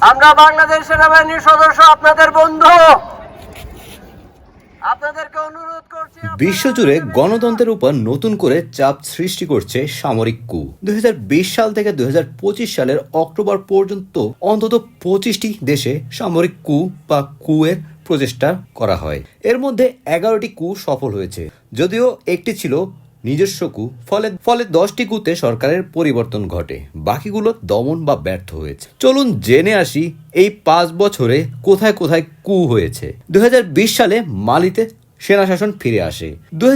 আমরা বাংলাদেশ সেনাবাহিনীর সদস্য আপনাদের বন্ধু। আপনাদেরকে অনুরোধ করছি বিশ্বজুড়ে গণতন্ত্রের উপর নতুন করে চাপ সৃষ্টি করছে সামরিক কু দুই হাজার বিশ সাল থেকে দুই হাজার পঁচিশ সালের অক্টোবর পর্যন্ত অন্তত পঁচিশটি দেশে সামরিক কু বা কুয়ের প্রচেষ্টা করা হয়। এর মধ্যে এগারোটি কু সফল হয়েছে। যদিও একটি ছিল নিজস্ব কু ফলে ফলে দশটি কুতে সরকারের পরিবর্তন ঘটে। বাকিগুলো দমন বা ব্যর্থ হয়েছে। চলুন জেনে আসি, এই পাঁচ বছরে কোথায় কোথায় কু হয়েছে। দুই সালে মালিতে সেনা শাসন ফিরে আসে। দু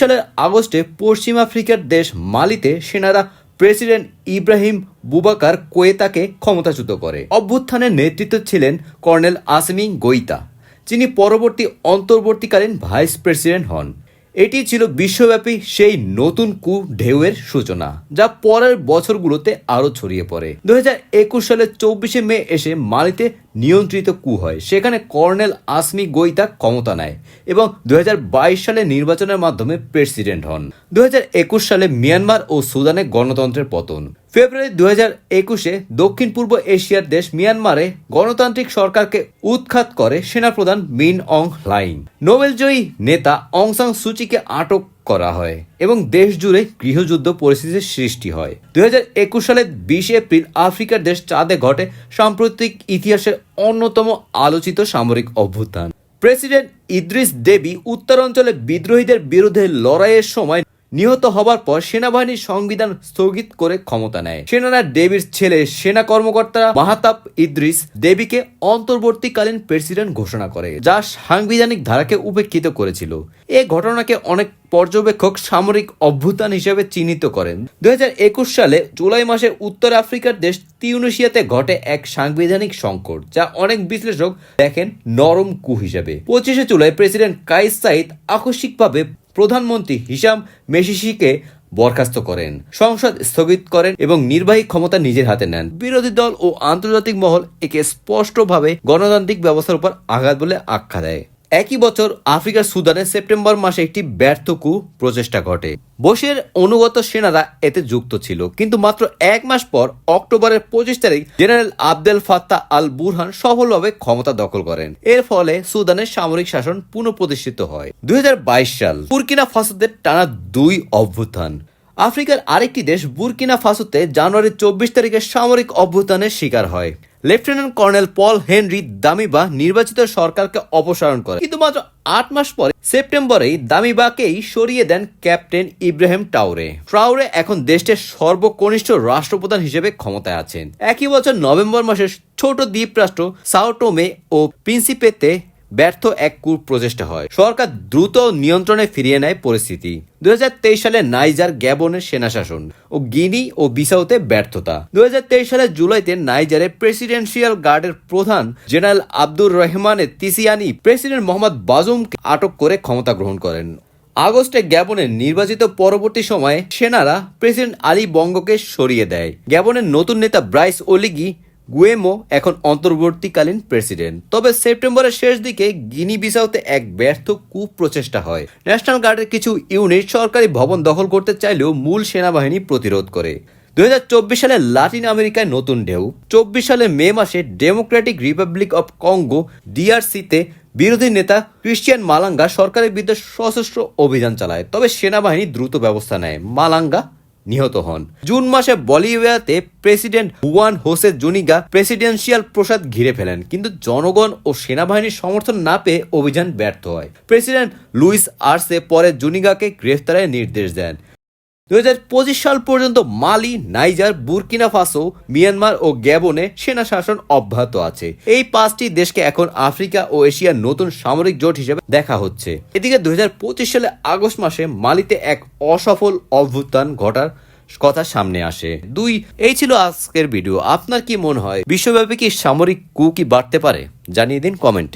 সালের আগস্টে পশ্চিম আফ্রিকার দেশ মালিতে সেনারা প্রেসিডেন্ট ইব্রাহিম বুবাকার কোয়েতাকে ক্ষমতাচ্যুত করে। অভ্যুত্থানের নেতৃত্ব ছিলেন কর্নেল আসমি গোইতা, যিনি পরবর্তী অন্তর্বর্তীকালীন ভাইস প্রেসিডেন্ট হন। এটি ছিল বিশ্বব্যাপী সেই নতুন কু ঢেউয়ের সূচনা, যা পরের বছরগুলোতে আরও ছড়িয়ে পড়ে। দু হাজার একুশ সালের চব্বিশে মে এসে মালিতে নিয়ন্ত্রিত কু হয়। সেখানে কর্নেল আসমি গোইতা ক্ষমতা নেয় এবং দু সালে নির্বাচনের মাধ্যমে প্রেসিডেন্ট হন। দুই হাজার একুশ সালে মিয়ানমার ও সুদানে গণতন্ত্রের পতন। ফেব্রুয়ারি দু একুশে দক্ষিণ পূর্ব এশিয়ার দেশ মিয়ানমারে গণতান্ত্রিক সরকারকে উৎখাত করে সেনাপ্রধান মিন অং লাইন। নোবেলজয়ী নেতা অং সাং সুচিকে আটক করা হয় এবং দেশ জুড়ে গৃহযুদ্ধ পরিস্থিতির সৃষ্টি হয়। দুই হাজার একুশ সালের বিশ এপ্রিল আফ্রিকার দেশ চাঁদে ঘটে সাম্প্রতিক ইতিহাসের অন্যতম আলোচিত সামরিক অভ্যুত্থান। প্রেসিডেন্ট ইদ্রিস দেবী উত্তরাঞ্চলে বিদ্রোহীদের বিরুদ্ধে লড়াইয়ের সময় নিহত হবার পর সেনাবাহিনীর সংবিধান স্থগিত করে ক্ষমতা নেয়। সেনারা দেবীর ছেলে, সেনা কর্মকর্তা মাহাতাব ইদ্রিস দেবীকে অন্তর্বর্তীকালীন প্রেসিডেন্ট ঘোষণা করে, যা সাংবিধানিক ধারাকে উপেক্ষিত করেছিল। এ ঘটনাকে অনেক পর্যবেক্ষক সামরিক অভ্যুত্থান হিসেবে চিহ্নিত করেন। দু হাজার একুশ সালে জুলাই মাসে উত্তর আফ্রিকার দেশ তিউনিশিয়াতে ঘটে এক সাংবিধানিক সংকট, যা অনেক বিশ্লেষক দেখেন নরম কু হিসেবে। পঁচিশে জুলাই প্রেসিডেন্ট কাইস সাইদ আকস্মিকভাবে প্রধানমন্ত্রী হিসাম মেশিসিকে বরখাস্ত করেন, সংসদ স্থগিত করেন এবং নির্বাহী ক্ষমতা নিজের হাতে নেন। বিরোধী দল ও আন্তর্জাতিক মহল একে স্পষ্টভাবে গণতান্ত্রিক ব্যবস্থার উপর আঘাত বলে আখ্যা দেয়। একই বছর আফ্রিকার সুদানে সেপ্টেম্বর মাসে একটি ব্যর্থ কু প্রচেষ্টা ঘটে। বসের অনুগত সেনারা এতে যুক্ত ছিল, কিন্তু মাত্র এক মাস পর অক্টোবরের পঁচিশ তারিখ general Abdel Fattah al Burhan সফলভাবে ক্ষমতা দখল করেন। এর ফলে সুদানের সামরিক শাসন পুনঃপ্রতিষ্ঠিত হয়। দুই হাজার বাইশ সাল বুরকিনা ফাসোদের টানা দুই অভ্যুত্থান। আফ্রিকার আরেকটি দেশ বুরকিনা ফাসোতে জানুয়ারি চব্বিশ তারিখে সামরিক অভ্যুত্থানের শিকার হয়। Lieutenant colonel Paul Henri Damiba নির্বাচিত সরকারকে অপসারণ করে। কিন্তু মাত্র আট মাস পরে, সেপ্টেম্বরেই দামিবাকেই সরিয়ে দেন ক্যাপ্টেন ইব্রাহিম টাউরে ট্রাউরে এখন দেশটির সর্বকনিষ্ঠ রাষ্ট্রপ্রধান হিসেবে ক্ষমতায় আছেন। একই বছর নভেম্বর মাসে ছোট দ্বীপরাষ্ট্র সাউটোমে ও প্রিন্সিপেতে ব্যর্থ এক কূপ প্রচেষ্টা হয়। সরকার দ্রুত নিয়ন্ত্রণে ফিরিয়ে নেয় পরিস্থিতি। দুই সালে নাইজার গ্যাবনের সেনাশাসন ও গিনি ও বিসাউতে ব্যর্থতা। দুই সালের জুলাইতে নাইজারে প্রেসিডেন্সিয়াল গার্ডের প্রধান জেনারেল আব্দুর রহমানের তিসিয়ানি প্রেসিডেন্ট মোহাম্মদ বাজুমকে আটক করে ক্ষমতা গ্রহণ করেন। আগস্টে গ্যাবনের নির্বাচিত পরবর্তী সময়ে সেনারা প্রেসিডেন্ট আলী বঙ্গকে সরিয়ে দেয়। গ্যাবনের নতুন নেতা ব্রাইস ওলিগি গুয়েমো এখন অন্তর্বর্তীকালীন প্রেসিডেন্ট। তবে সেপ্টেম্বরের শেষ দিকে গিনি বিসাউতে এক ব্যর্থ কূপ প্রচেষ্টা হয়। ন্যাশনাল গার্ডের কিছু ইউনিট সরকারি ভবন দখল করতে চাইলেও মূল সেনাবাহিনী প্রতিরোধ করে। দুই হাজার চব্বিশ সালে লাতিন আমেরিকায় নতুন ঢেউ। চব্বিশ সালে মে মাসে ডেমোক্রেটিক রিপাবলিক অফ কঙ্গো, ডিআরসিতে বিরোধী নেতা ক্রিশ্চিয়ান মালাঙ্গা সরকারের বিরুদ্ধে সশস্ত্র অভিযান চালায়। তবে সেনাবাহিনী দ্রুত ব্যবস্থা নেয়। মালাঙ্গা নিহত হন। জুন মাসে বলিভিয়াতে president Juan Jose Zuniga presidential প্রসাদ ঘিরে ফেলেন, কিন্তু জনগণ ও সেনাবাহিনীর সমর্থন না পেয়ে অভিযান ব্যর্থ হয়। প্রেসিডেন্ট লুইস আর্সে পরে জুনিগাকে গ্রেফতারের নির্দেশ দেন। দুই সাল পর্যন্ত Mali, Niger, Burkina Faso, Myanmar ও গ্যাবনে সেনা শাসন অব্যাহত আছে। এই পাঁচটি দেশকে এখন আফ্রিকা ও এশিয়ার নতুন সামরিক জোট হিসেবে দেখা হচ্ছে। এদিকে দুই সালে আগস্ট মাসে মালিতে এক অসফল অভ্যুত্থান ঘটার কথা সামনে আসে। দুই, এই ছিল আজকের ভিডিও। আপনার কি মনে হয়, বিশ্বব্যাপী কি সামরিক কু কি বাড়তে পারে? জানিয়ে দিন কমেন্ট।